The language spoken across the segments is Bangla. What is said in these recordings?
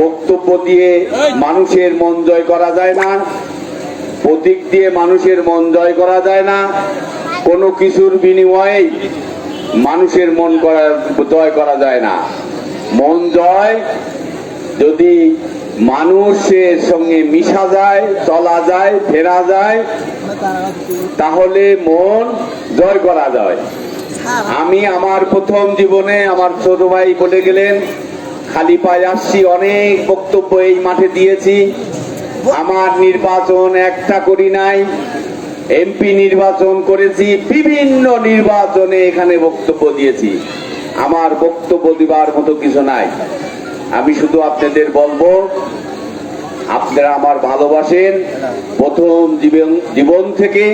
বক্তব্য দিয়ে মানুষের মন জয় করা যায় না। প্রতীক দিয়ে মানুষের মন জয় করা যায় না। কোনো কিছুর বিনিময়ে মানুষের মন করা জয় করা যায় না। মন জয় যদি মানুষের সঙ্গে মিশা যায় চলা যায় ফেরা যায় তাহলে মন জয় করা যায়। আমি আমার প্রথম জীবনে আমার ছোট ভাই বলে গেলেন। খালি পায়ে আসছি, অনেক বক্তব্য এই মাঠে দিয়েছি। আমার নির্বাচন একটা করি নাই। এমপি নির্বাচন করেছি, বিভিন্ন নির্বাচনে এখানে বক্তব্য দিয়েছি। আমার বক্তব্য দিবার মতো কিছু নাই। আমি শুধু আপনাদের বলব, আপনারা আমার ভালোবাসেন। প্রথম জীবন জীবন থেকে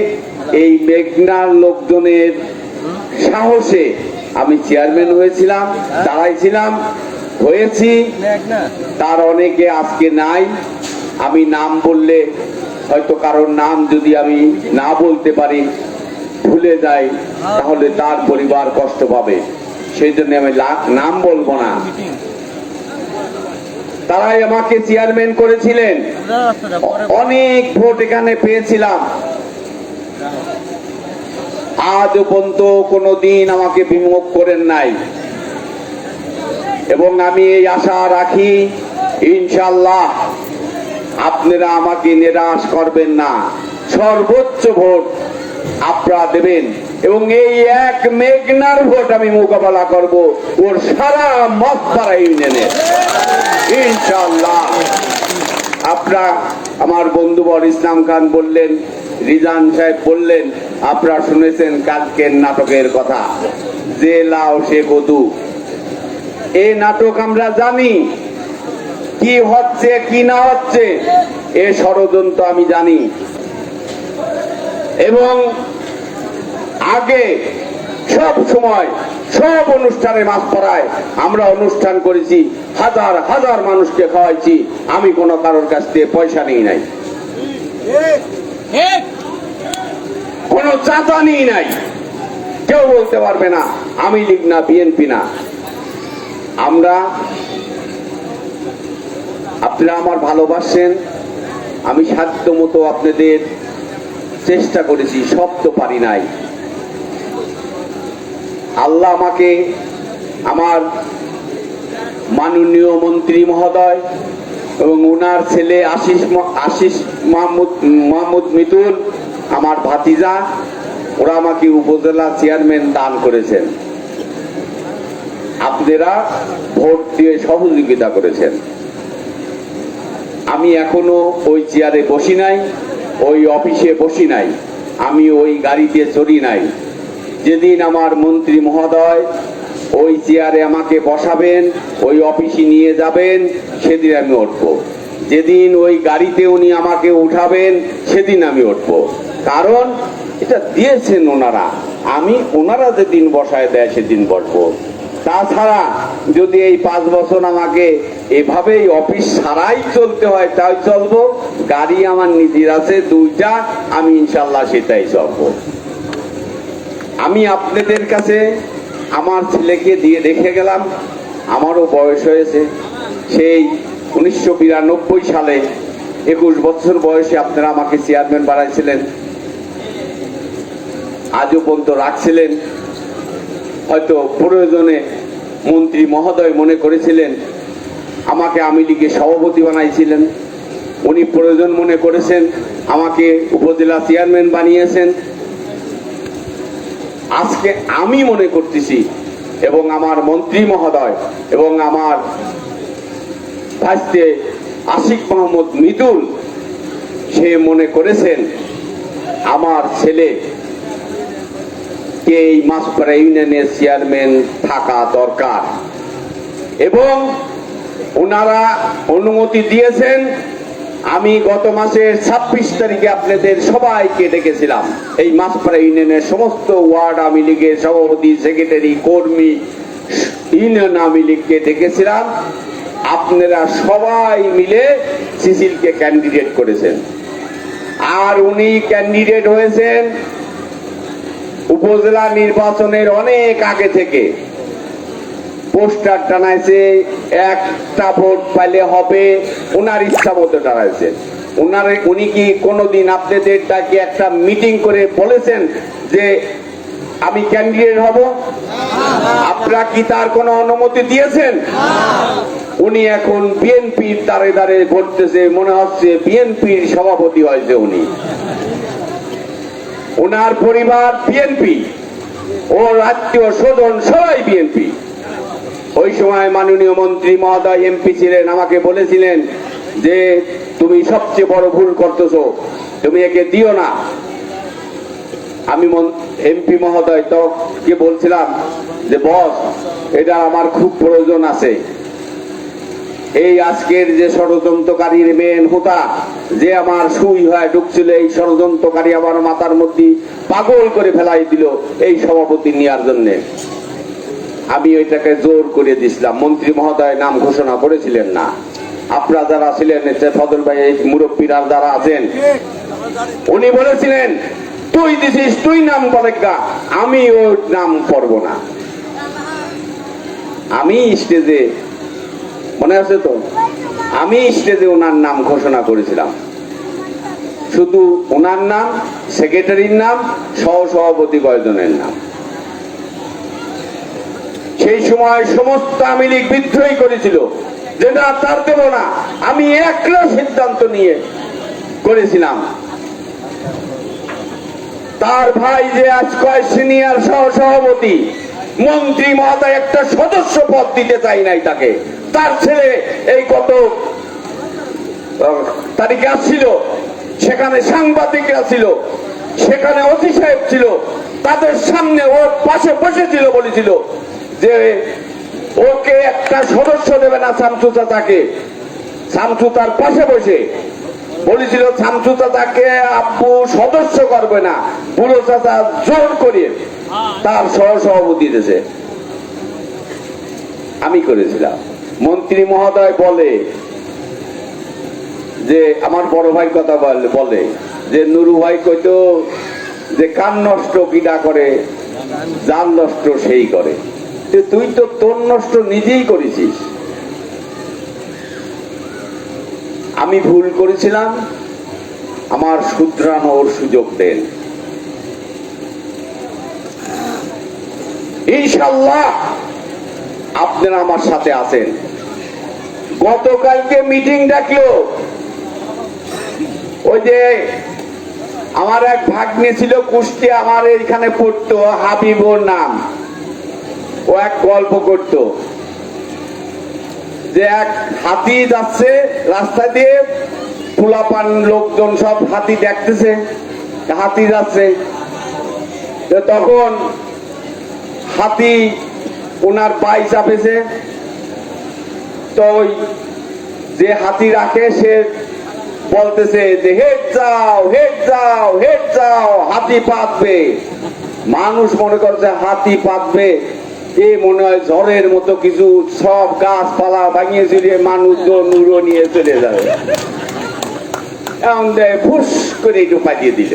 এই মেঘনার লোকজনের সাহসে আমি চেয়ারম্যান হয়েছিলাম, দাঁড়াইছিলাম। হয়েছি। তার অনেকে আজকে নাই। আমি নাম বললে হয়তো কারোর নাম যদি আমি না বলতে পারি, ভুলে যাই, তাহলে তার পরিবার কষ্ট পাবে। সেই জন্য আমি নাম বলব না। তারাই আমাকে চেয়ারম্যান করেছিলেন। অনেক ভোট এখানে পেয়েছিলাম। আজ পর্যন্ত কোনোদিন আমাকে বিমুখ করেন নাই। এবং আমি এই আশা রাখি ইনশাল্লাহ আপনারা আমাকে নিরাশ করবেন না। সর্বোচ্চ ভোট আপনারা দেবেন এবং এই এক মেঘনার ভোট আমি মোকাবেলা করব ওর সারা মস্তারা ইউনিয়নের। ইনশাল্লাহ আপনারা আমার বন্ধু বর ইসলাম খান বললেন, রিজান সাহেব বললেন, আপনারা শুনেছেন কালকের নাটকের কথা, যে লাও সে কদু। এই নাটক আমরা জানি। কি হচ্ছে, কি না হচ্ছে, এ ষড়যন্ত্র আমি জানি। এবং আগে সব সময় সব অনুষ্ঠানে মাছ পড়ায় আমরা অনুষ্ঠান করেছি, হাজার হাজার মানুষকে খাওয়াইছি, আমি কোনো কারোর কাছ থেকে পয়সা নিই নাই। কোন চাঁদা নিই নাই। কেউ বলতে পারবে না, আমি লিগ না, বিএনপি না। আমরা, আপনারা আমার ভালোবাসেন, আমি সাধ্য মতো আপনাদের চেষ্টা করেছি, সব তো পারি নাই। আল্লাহ আমাকে আমার মাননীয় মন্ত্রী মহোদয় এবং ওনার ছেলে আশিস আশিস মাহমুদ মাহমুদ মিতুল, আমার ভাতিজা, ওরা আমাকে উপজেলা চেয়ারম্যান দান করেছেন। আপনারা ভোট দিয়ে সহযোগিতা করেছেন। আমি এখনও ওই চেয়ারে বসি নাই, ওই অফিসে বসি নাই, আমি ওই গাড়িতে চড়ি নাই। যেদিন আমার মন্ত্রী মহোদয় ওই চেয়ারে আমাকে বসাবেন, ওই অফিসে নিয়ে যাবেন, সেদিন আমি উঠবো। যেদিন ওই গাড়িতে উনি আমাকে উঠাবেন, সেদিন আমি উঠবো। কারণ এটা দিয়েছেন ওনারা। আমি ওনারা যেদিন বসায় দেয়, সেদিন বসবো। তাছাড়া যদি এই পাঁচ বছর আমাকে এভাবেই অফিস ছাড়াই চলতে হয়, তাই চলবো। গাড়ি আমার নিজের আছে, দুইটা, আমি ইনশাল্লাহ সেটাই চলবো। আমি আপনাদের কাছে আমার ছেলেকে দিয়ে রেখে গেলাম, আমারও বয়স হয়েছে। সেই উনিশশো বিরানব্বই সালে একুশ বছর বয়সে আপনারা আমাকে চেয়ারম্যান বানাইছিলেন। আজও পর্যন্ত রাখছিলেন। হয়তো প্রয়োজনে মন্ত্রী মহোদয় মনে করেছিলেন, আমাকে আমি সভাপতি বানাইছিলেন। উনি প্রয়োজন মনে করেছেন, আমাকে উপজেলা চেয়ারম্যান বানিয়েছেন। আজকে আমি মনে করতেছি, এবং আমার মন্ত্রী মহোদয় এবং আমার ভাইস্তে আশিক মোহাম্মদ মিতুল সে মনে করেছেন, আমার ছেলে কে এই মাসপাড়া ইউনিয়নের চেয়ারম্যান থাকা দরকার। এবং ওনারা অনুমতি দিয়েছেন, আমি গত মাসের ছাব্বিশ তারিখে আপনাদের সবাইকে ডেকেছিলাম। এই মাসপাড়া ইউনিয়নের সমস্ত ওয়ার্ড আমি লীগের সভাপতি, সেক্রেটারি, কর্মী, ইউনিয়ন আমি লীগকে ডেকেছিলাম। আপনারা সবাই মিলে সিসিলকে ক্যান্ডিডেট করেছেন। আর উনি ক্যান্ডিডেট হয়েছেন উপজেলা নির্বাচনের অনেক আগে থেকে পোস্টার টানাইছে, একটা ভোট পাইলে হবে ওনার ইচ্ছা মতো টানাইছে। ওনার উনি কি কোনোদিন আপনাদের ডাকে একটা মিটিং করে বলেছেন যে আমি ক্যান্ডিডেট হব? আপনারা কি তার কোনো অনুমতি দিয়েছেন? উনি এখন বিএনপির দাঁড়ে দাঁড়ে ঘটতেছে মনে হচ্ছে বিএনপির সভাপতি হয়েছে উনি। ওনার পরিবার বিএনপি ও আত্মীয় স্বজন সবাই বিএনপি। ওই সময় মাননীয় মন্ত্রী মহোদয় এমপি ছিলেন, আমাকে বলেছিলেন যে, তুমি সবচেয়ে বড় ভুল করতেছো, তুমি একে দিও না। আমি এমপি মহোদয় তো কে বলছিলাম, যে বস, এটা আমার খুব প্রয়োজন আছে। এই আজকের যে ষড়যন্ত্রকারীর মেন হোতা, যে আমার সুই হয়ে ঢুকছিল, এই ষড়যন্ত্রকারী আমার মাথার মধ্যে পাগল করে ফেলাই দিল এই সভাপতি নেওয়ার জন্য। আমি ওইটাকে জোর করে দিছিলাম। মন্ত্রী মহোদয় নাম ঘোষণা করেছিলেন না। আপনারা যারা ছিলেন ফদল ভাই, এই মুরব্বীরা যারা আছেন, উনি বলেছিলেন, তুই দিছিস, তুই নাম পরেগা আমি ওর নাম করব না। আমি স্টেজে মনে আছে তো? আমি স্টেজে ওনার নাম ঘোষণা করেছিলাম। শুধু ওনার নাম, সেক্রেটারির নাম সহ সভাপতি কয়েকজনের নাম। সেই সময় সমস্ত আওয়ামী লীগ বিদ্রোহী করেছিল। যে না তার দেব না আমি একলা সিদ্ধান্ত নিয়ে করেছিলাম। তার ভাই যে আজ কয় সিনিয়র সহ সভাপতি মন্ত্রী মহোদয় একটা সদস্য পদ দিতে চাই নাই তাকে। তার ছেলে এই গত তারিখে আসছিল, সেখানে সাংবাদিকরা ছিল, সেখানে অতি সাহেব ছিল, তাদের সামনে ওর পাশে বসেছিল, বলেছিল যে ওকে একটা সদস্য দেবে না শামসু চাচাকে শামসু তার পাশে বসে। বলেছিল শামসু চাচাকে আব্বু সদস্য করবে না বুড়ো চাচা জোর করে তার সহ সভাপতি দিয়েছে আমি করেছিলাম। মন্ত্রী মহোদয় বলে যে, আমার বড় ভাই কথা বলে যে, নুরু ভাই কইতো যে, কান নষ্ট কিডা করে যান নষ্ট সেই করে। তুই তো তোর নষ্ট নিজেই করেছিস। আমি ভুল করেছিলাম, আমার শুধরানোর সুযোগ দেন। ইনশাল্লাহ আপনারা আমার সাথে আছেন। গতকালকে মিটিং ডাকলো। ওই যে আমার এক ভাগ্নে ছিল কুষ্টি আমার এখানে পড়তো, হাবিবর নাম। ও এক গল্প করত। যে এক হাতি যাচ্ছে রাস্তা দিয়ে ফুলাপান লোকজন সব হাতি দেখতেছে, হাতি যাচ্ছে। তখন হাতি ওনার পায়ে চাপেছে। তো যে হাতি রাখে, সে বলতেছে যে হেড যাও হেড যাও হেড যাও, হাতি পাতবে। মানুষ মনে করছে, হাতি পাতবে। এ মনে হয় ঝড়ের মতো কিছু সব গাছপালা ভাঙিয়ে চলিয়ে মানুষজন উড়ো নিয়ে চলে যাবে। এমন দেয় ফুস করে একটু পাঠিয়ে দিল।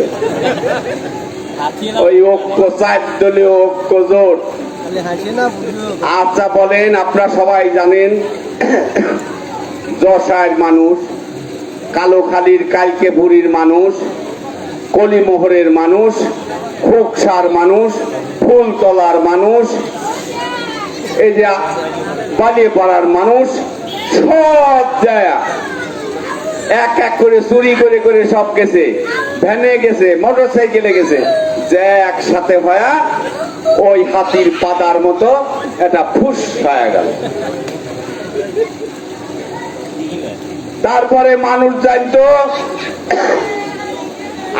ওই ঐক্য চার দলীয় ঐক্য জোট। আচ্ছা বলেন আপনারা সবাই জানেন যশায়ের মানুষ কালোখালীর কালকে বুড়ির মানুষ কলিমোহরের মানুষ খুকসার মানুষ ফুলতলার মানুষ এই যে বালিপাড়ার মানুষ সব যায় এক এক করে চুরি করে করে সব গেছে। ভ্যানে গেছে মোটর সাইকেলে গেছে। যে একসাথে হয়া ওই হাতির পাতার মতো এটা ফুস হয়ে গেল। তারপরে মানুষ জানতো,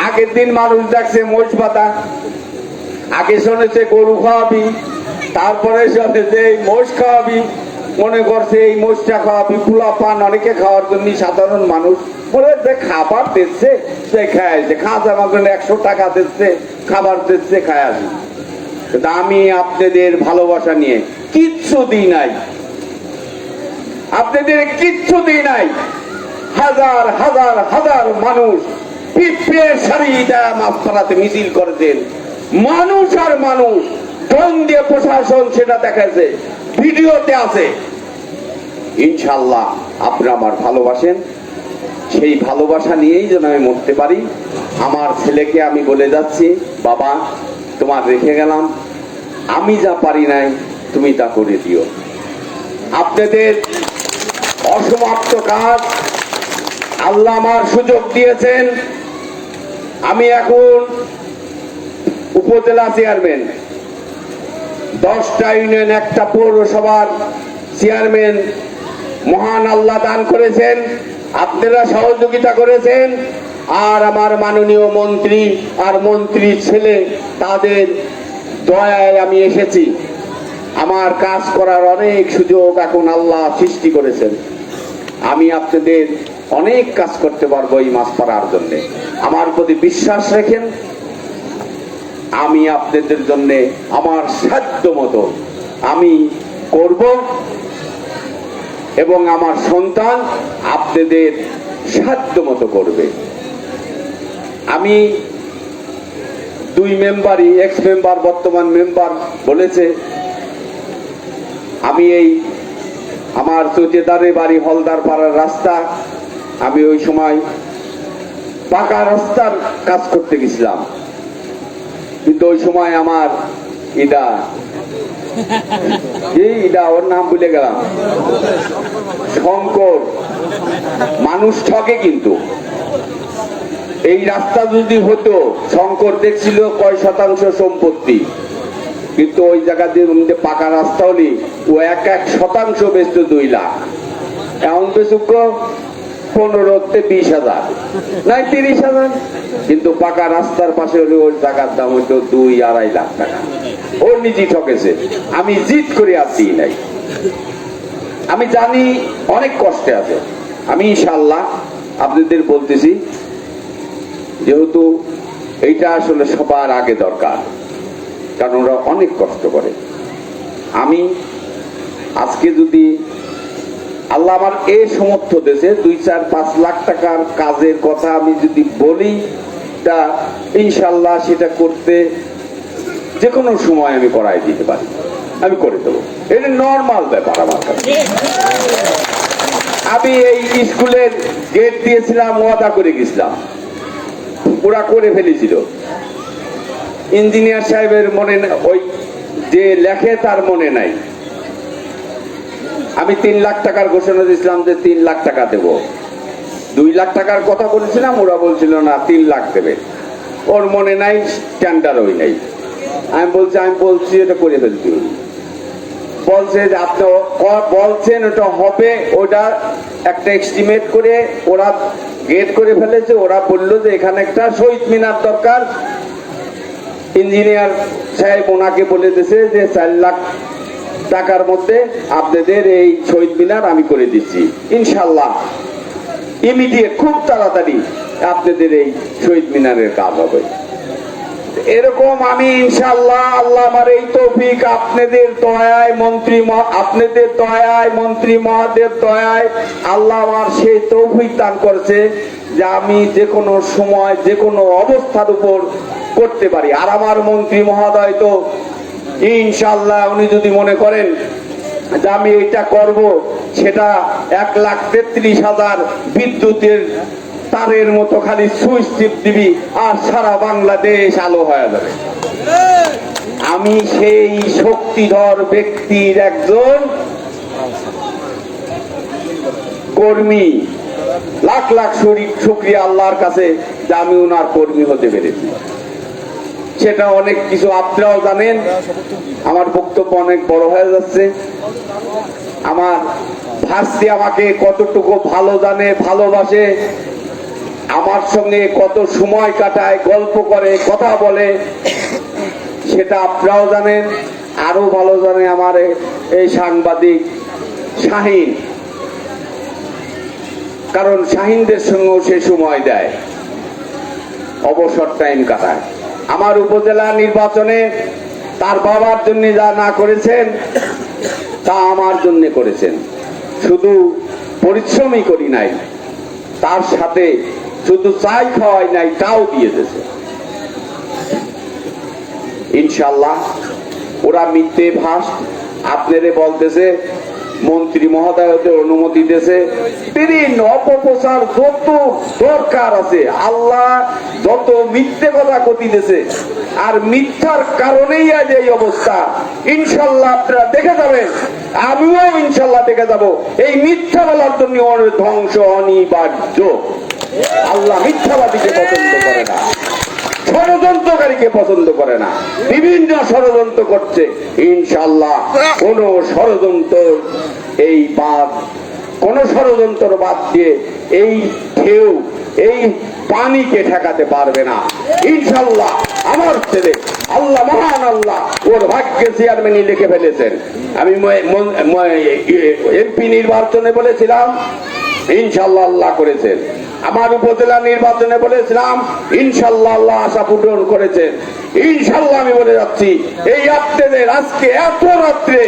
আগের দিন মানুষ দেখছে মোষ পাতা। আগে শুনেছে গরু খাওয়াবি, তারপরে শুনেছে মোষ খাওয়াবি। মনে করছে এই মোষটা খাওয়াবি পোলা পান অনেকে খাওয়ার জন্য সাধারণ মানুষ। বলে যে খাবার দিচ্ছে, সে খায় খাইছে খাঁচা মাখন একশো টাকা দিচ্ছে, খাবার দিচ্ছে, খায় আসি কিন্তু আমি আপনাদের ভালোবাসা নিয়ে কিচ্ছু দিই নাই। আপনাদের কিচ্ছু দিই নাই। হাজার হাজার হাজার মানুষ পিঁপড়ে সারি দেয়া মিছিল করেছেন। মানুষ আর মানুষ ড্রোন দিয়ে প্রশাসন সেটা দেখাচ্ছে ভিডিওতে আছে। ইনশাল্লাহ আপনি আমার ভালোবাসেন। সেই ভালোবাসা নিয়েই যেন আমি মরতে পারি। আমার ছেলেকে আমি বলে যাচ্ছি, বাবা, তোমার রেখে গেলাম। আমি যা পারি নাই, তুমি তা করে দিও। আপনাদের অসমাপ্ত কাজ আল্লাহ আমার সুযোগ দিয়েছেন। আমি এখন উপজেলা চেয়ারম্যান, দশটা ইউনিয়ন, একটা পৌরসভার চেয়ারম্যান মহান আল্লাহ দান করেছেন, আপনারা সহযোগিতা করেছেন, আর আমার মাননীয় মন্ত্রী আর মন্ত্রীর ছেলে, তাদের দয়ায় আমি এসেছি। আমার কাজ করার অনেক সুযোগ এখন আল্লাহ সৃষ্টি করেছেন। আমি আপনাদের অনেক কাজ করতে পারব এই মাছ পাড়ার জন্য। আমার প্রতি বিশ্বাস রেখেন, আমি আপনাদের জন্য আমার সাধ্য মতো আমি করব। এবং আমার সন্তান আপনাদের সাধ্য মতো করবে। আমি দুই মেম্বারই এক্স মেম্বার বর্তমান মেম্বার বলেছে, আমি এই আমার চৌতেদারে বাড়ি হলদার পাড়ার রাস্তা, আমি ওই সময় পাকা রাস্তার কাজ করতে গেছিলাম। কিন্তু ওই সময় আমার ইদা কি ইদা ওর নাম ভুলে গেলাম। শঙ্কর। মানুষ ঠকে কিন্তু। এই রাস্তা যদি হতো, শঙ্কর দেখছিল কয় শতাংশ সম্পত্তি। কিন্তু ওই জায়গা দিয়ে পাকা রাস্তা হলি ও এক এক শতাংশ বেচত দুই লাখ। এমন বেচুক পনেরোতে বিশ হাজার। নাই তিরিশ হাজার। কিন্তু পাকা রাস্তার পাশে হলে ওর জায়গার দাম হইতো দুই আড়াই লাখ টাকা। ও নিজে ঠকেছে। আমি জিত করে আর দিই নাই। আমি জানি অনেক কষ্টে আছে। আমি ইনশাল্লাহ আপনাদের বলতেছি, যেহেতু এইটা আসলে সবার আগে দরকার, কারণ ওরা অনেক কষ্ট করে। আমি আজকে যদি আল্লাহ আমার এ সমর্থ দেশে দুই, চার, পাঁচ লাখ টাকার কাজের কথা আমি যদি বলি, তা ইনশাল্লাহ সেটা করতে যে কোনো সময় আমি করাই দিতে পারি। আমি করে দেবো। এটা নর্মাল ব্যাপার আমার কাছে। আমি এই স্কুলের গেট দিয়েছিলাম, ওয়াদা করে গেছিলাম। ওরা করে ফেলেছিল। ইঞ্জিনিয়ার সাহেবের মনে ওই যে লেখে তার মনে নাই। আমি তিন লাখ টাকার ঘোষণা দিয়েছিলাম যে তিন লাখ টাকা দেব। দুই লাখ টাকার কথা বলেছিলাম, ওরা বলছিল, না, তিন লাখ দেবে। ওর মনে নাই স্ট্যান্ডার ওই নাই। আমি বলছি আমি বলছি, এটা করে ফেলছি। বলছে যে, আপনি বলছেন, ওটা হবে। ওটা একটা এস্টিমেট করে ওরা গেট করে ফেলেছে। ওরা বলল যে, এখানে একটা শহীদ মিনার দরকার। ইঞ্জিনিয়ার সাহেব ওনাকে বলে দিয়েছে যে, চার লাখ টাকার মধ্যে আপনাদের এই শহীদ মিনার আমি করে দিচ্ছি। ইনশাল্লাহ ইমিডিয়েট খুব তাড়াতাড়ি আপনাদের এই শহীদ মিনারের কাজ হবে। এরকম আমি ইনশাল্লাহ আল্লাহ আমার এই তৌফিক আপনাদের দয়ায় মন্ত্রী আপনাদের দয়ায় মন্ত্রী মহাদের দয়ায় আল্লাহ আমার সেই তৌফিক দান করছে যে আমি যে কোনো সময়, যে কোনো অবস্থার উপর করতে পারি। আর আমার মন্ত্রী মহোদয় তো ইনশাল্লাহ উনি যদি মনে করেন যে আমি এটা করব, সেটা এক লাখ তেত্রিশ হাজার বিদ্যুতের তারের মতো খালি সুইচ টিপ দিবি আর সারা বাংলাদেশ আলো হয়ে যাবে। আমি সেই শক্তিধর ব্যক্তির একজন কর্মী। লাখ লাখ শরীর শুক্রিয়া আল্লাহর কাছে যে আমি ওনার কর্মী হতে পেরেছি। সেটা অনেক কিছু আপনারাও জানেন। আমার বক্তব্য অনেক বড় হয়ে যাচ্ছে। আমার ভাস্তি আমাকে কতটুকু ভালো জানে, ভালোবাসে, আমার সঙ্গে কত সময় কাটায়, গল্প করে, কথা বলে, সেটা আপনারাও জানেন। আরও ভালো জানে আমার এই সাংবাদিক শাহিন। কারণ শাহিনদের সঙ্গেও সে সময় দেয়। অবসর টাইম কাটায়। আমার উপজেলা নির্বাচনে তার বাবার জন্য যা না করেছেন, তা আমার জন্য করেছেন। শুধু পরিশ্রমই করি নাই, তার সাথে শুধু চাই খাওয়াই নাই, তাও দিয়ে দিয়েছে। ইনশাল্লাহ ওরা মিথ্যে ভাস আপনারে বলতেছে মন্ত্রী মহোদয়দের অনুমতি দিয়েছে। বিভিন্ন অপপ্রচার যত দরকার আছে, আল্লাহ যত মিথ্যে কথা কতিতেছে আর মিথ্যার কারণেই আজ এই অবস্থা। ইনশাল্লাহ আপনারা দেখে যাবেন, আমিও ইনশাল্লাহ দেখে যাব। এই মিথ্যা বলার জন্য ধ্বংস অনিবার্য। আল্লাহ মিথ্যাবাদীকে পছন্দ করে না। ষড়যন্ত্রকারীকে পছন্দ করে না। বিভিন্ন ষড়যন্ত্র করছে ইনশাল্লাহ কোন ষড়যন্ত্র এই বাদ, কোন ষড়যন্ত্র বাদ দিয়ে এই ঢেউ, এই পানিকে ঠেকাতে পারবে না। ইনশাল্লাহ আমার ছেলে, আল্লাহ, মহান আল্লাহ, ওর ভাগ্যে চেয়ারম্যানই লিখে ফেলেছেন। আমি এমপি নির্বাচনে বলেছিলাম ইনশাল্লাহ আল্লাহ করেছেন। আমার উপজেলা নির্বাচনে বলেছিলাম, ইনশাল্লাহ আল্লাহ আশা পূরণ করেছেন ইনশাল্লাহ আমি বলে যাচ্ছি, এই আপনাদের আজকে এত রাত্রে,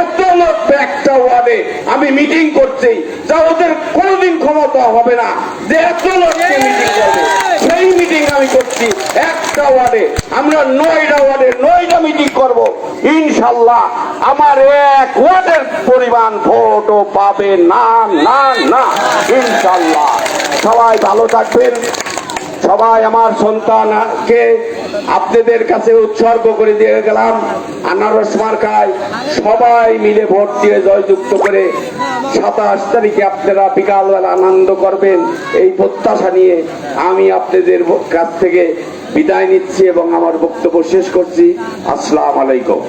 এত লোক একটা ওয়ার্ডে আমি মিটিং করছি, যা ওদের কোনোদিন ক্ষমতা হবে না। যে এত লোককে মিটিং করবে, সেই মিটিং আমি করছি একটা ওয়ার্ডে। আমরা নয়টা ওয়ার্ডে নয়টা মিটিং করব। ইনশাল্লাহ আমার এক ওয়ার্ডের পরিমাণ ভোটও পাবে না না না। ইনশাল্লাহ। সবাই ভালো থাকবেন। সবাই আমার সন্তানকে আপনাদের কাছে উৎসর্গ করে দিয়ে গেলাম। আনারস মার্কায় সবাই মিলে ভোট দিয়ে জয়যুক্ত করে সাতাশ তারিখে আপনারা বিকালবেলা আনন্দ করবেন। এই প্রত্যাশা নিয়ে আমি আপনাদের কাছ থেকে বিদায় নিচ্ছি এবং আমার বক্তব্য শেষ করছি। আসসালাম আলাইকুম।